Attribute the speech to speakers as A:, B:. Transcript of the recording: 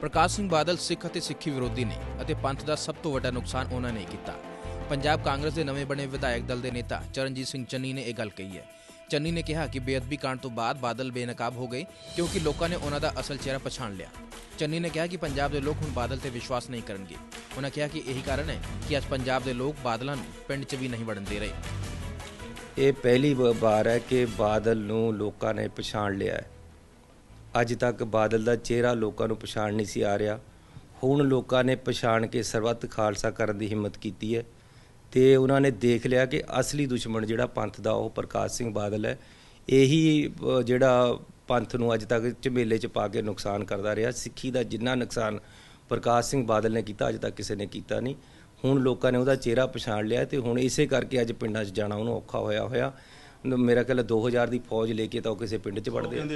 A: ਪ੍ਰਕਾਸ਼ ਸਿੰਘ ਬਾਦਲ ਸਿੱਖ ਅਤੇ ਸਿੱਖੀ ਵਿਰੋਧੀ ਨੇ ਅਤੇ ਪੰਥ ਦਾ ਸਭ ਤੋਂ ਵੱਡਾ ਨੁਕਸਾਨ ਉਹਨਾਂ ਨੇ ਕੀਤਾ। ਪੰਜਾਬ ਕਾਂਗਰਸ ਦੇ ਨਵੇਂ ਬਣੇ ਵਿਧਾਇਕ ਦਲ ਦੇ ਨੇਤਾ ਚਰਨਜੀਤ ਸਿੰਘ ਚੰਨੀ ਨੇ ਇਹ ਗੱਲ ਕਹੀ ਹੈ। ਚੰਨੀ ਨੇ ਕਿਹਾ ਕਿ ਬੇਅਦਬੀ ਕਾਂਡ ਤੋਂ ਬਾਅਦ ਬਾਦਲ ਬੇਨਕਾਬ ਹੋ ਗਏ ਕਿਉਂਕਿ ਲੋਕਾਂ ਨੇ ਉਹਨਾਂ ਦਾ ਅਸਲ ਚਿਹਰਾ ਪਛਾਣ ਲਿਆ। ਚੰਨੀ ਨੇ ਕਿਹਾ ਕਿ ਪੰਜਾਬ ਦੇ ਲੋਕ ਹੁਣ ਬਾਦਲ ਤੇ ਵਿਸ਼ਵਾਸ ਨਹੀਂ ਕਰਨਗੇ। ਉਹਨਾਂ ਕਿਹਾ ਕਿ ਇਹੀ ਕਾਰਨ ਹੈ ਕਿ ਅੱਜ ਪੰਜਾਬ ਦੇ ਲੋਕ ਬਾਦਲਾਂ ਨੂੰ ਪਿੰਡ 'ਚ ਵੀ ਨਹੀਂ ਵੜਨ ਦੇ ਰਹੇ।
B: ਇਹ ਪਹਿਲੀ ਵ- ਵਾਰ ਹੈ ਕਿ ਬਾਦਲ ਨੂੰ ਲੋਕਾਂ ਨੇ ਪਛਾਣ ਲਿਆ ਹੈ। ਅੱਜ ਤੱਕ ਬਾਦਲ ਦਾ ਚਿਹਰਾ ਲੋਕਾਂ ਨੂੰ ਪਛਾਣ ਨਹੀਂ ਸੀ ਆ ਰਿਹਾ। ਹੁਣ ਲੋਕਾਂ ਨੇ ਪਛਾਣ ਕੇ ਸਰਬੱਤ ਖਾਲਸਾ ਕਰਨ ਦੀ ਹਿੰਮਤ ਕੀਤੀ ਹੈ ਤੇ ਉਹਨਾਂ ਨੇ ਦੇਖ ਲਿਆ ਕਿ ਅਸਲੀ ਦੁਸ਼ਮਣ ਜਿਹੜਾ ਪੰਥ ਦਾ ਉਹ ਪ੍ਰਕਾਸ਼ ਸਿੰਘ ਬਾਦਲ ਹੈ। ਇਹੀ ਜਿਹੜਾ ਪੰਥ ਨੂੰ ਅੱਜ ਤੱਕ ਝਮੇਲੇ 'ਚ ਪਾ ਕੇ ਨੁਕਸਾਨ ਕਰਦਾ ਰਿਹਾ। ਸਿੱਖੀ ਦਾ ਜਿੰਨਾ ਨੁਕਸਾਨ ਪ੍ਰਕਾਸ਼ ਸਿੰਘ ਬਾਦਲ ਨੇ ਕੀਤਾ, ਅੱਜ ਤੱਕ ਕਿਸੇ ਨੇ ਕੀਤਾ ਨਹੀਂ। ਹੁਣ ਲੋਕਾਂ ਨੇ ਉਹਦਾ ਚਿਹਰਾ ਪਛਾਣ ਲਿਆ ਤੇ ਹੁਣ ਇਸੇ ਕਰਕੇ ਅੱਜ ਪਿੰਡਾਂ 'ਚ ਜਾਣਾ ਉਹਨੂੰ ਔਖਾ ਹੋਇਆ ਹੋਇਆ। ਮੇਰਾ ਖਿਆਲ ਹੈ 2000 ਦੀ ਫੌਜ ਲੈ ਕੇ ਤਾਂ ਉਹ ਕਿਸੇ ਪਿੰਡ 'ਚ ਵੜਦੇ ਆ।